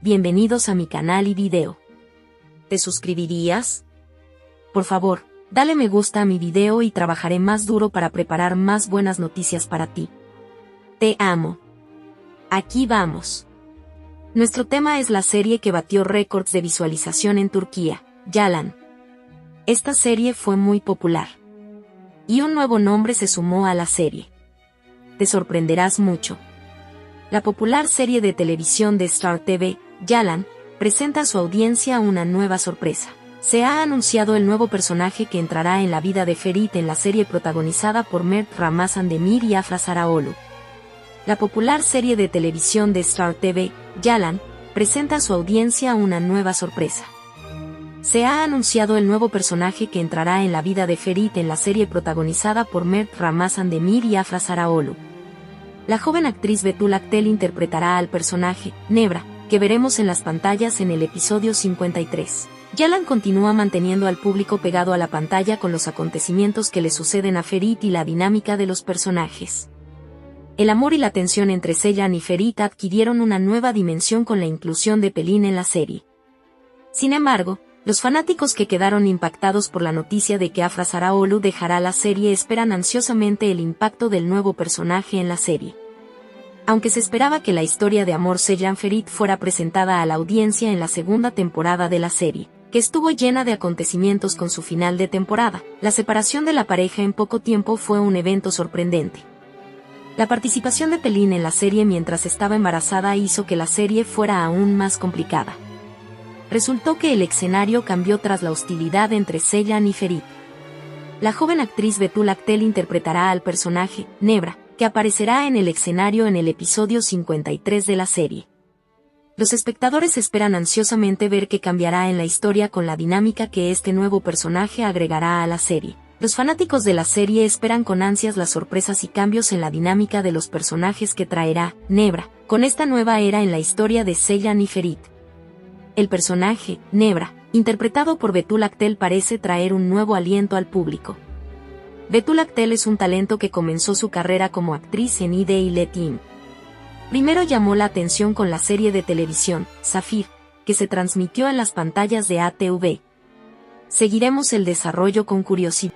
bienvenidos a mi canal y video. ¿Te suscribirías? Por favor, dale me gusta a mi video y trabajaré más duro para preparar más buenas noticias para ti. Te amo. Aquí vamos. Nuestro tema es la serie que batió récords de visualización en Turquía, Yalan. Esta serie fue muy popular. Y un nuevo nombre se sumó a la serie. Te sorprenderás mucho. La popular serie de televisión de Star TV, Yalan, presenta a su audiencia una nueva sorpresa. Se ha anunciado el nuevo personaje que entrará en la vida de Ferit en la serie protagonizada por Mert Ramazan Demir y Afra Saraolu. La popular serie de televisión de Star TV, Yalan, presenta a su audiencia una nueva sorpresa. Se ha anunciado el nuevo personaje que entrará en la vida de Ferit en la serie protagonizada por Mert Ramazan Demir y Afra Saraolu. La joven actriz Betul Aktel interpretará al personaje, Nebra, que veremos en las pantallas en el episodio 53. Yalan continúa manteniendo al público pegado a la pantalla con los acontecimientos que le suceden a Ferit y la dinámica de los personajes. El amor y la tensión entre Sellan y Ferit adquirieron una nueva dimensión con la inclusión de Pelin en la serie. Sin embargo, los fanáticos que quedaron impactados por la noticia de que Afra Saraolu dejará la serie esperan ansiosamente el impacto del nuevo personaje en la serie. Aunque se esperaba que la historia de amor Sejan Ferit fuera presentada a la audiencia en la segunda temporada de la serie, que estuvo llena de acontecimientos con su final de temporada, la separación de la pareja en poco tiempo fue un evento sorprendente. La participación de Pelín en la serie mientras estaba embarazada hizo que la serie fuera aún más complicada resultó que el escenario cambió tras la hostilidad entre Sellan y Ferit. La joven actriz Betul Aktel interpretará al personaje, Nebra, que aparecerá en el escenario en el episodio 53 de la serie. Los espectadores esperan ansiosamente ver qué cambiará en la historia con la dinámica que este nuevo personaje agregará a la serie. Los fanáticos de la serie esperan con ansias las sorpresas y cambios en la dinámica de los personajes que traerá Nebra, con esta nueva era en la historia de Sellan y Ferit. El personaje, Nebra, interpretado por Betul Aktel parece traer un nuevo aliento al público. Betul Aktel es un talento que comenzó su carrera como actriz en Ide y Letim. Primero llamó la atención con la serie de televisión, Zafir, que se transmitió en las pantallas de ATV. Seguiremos el desarrollo con curiosidad.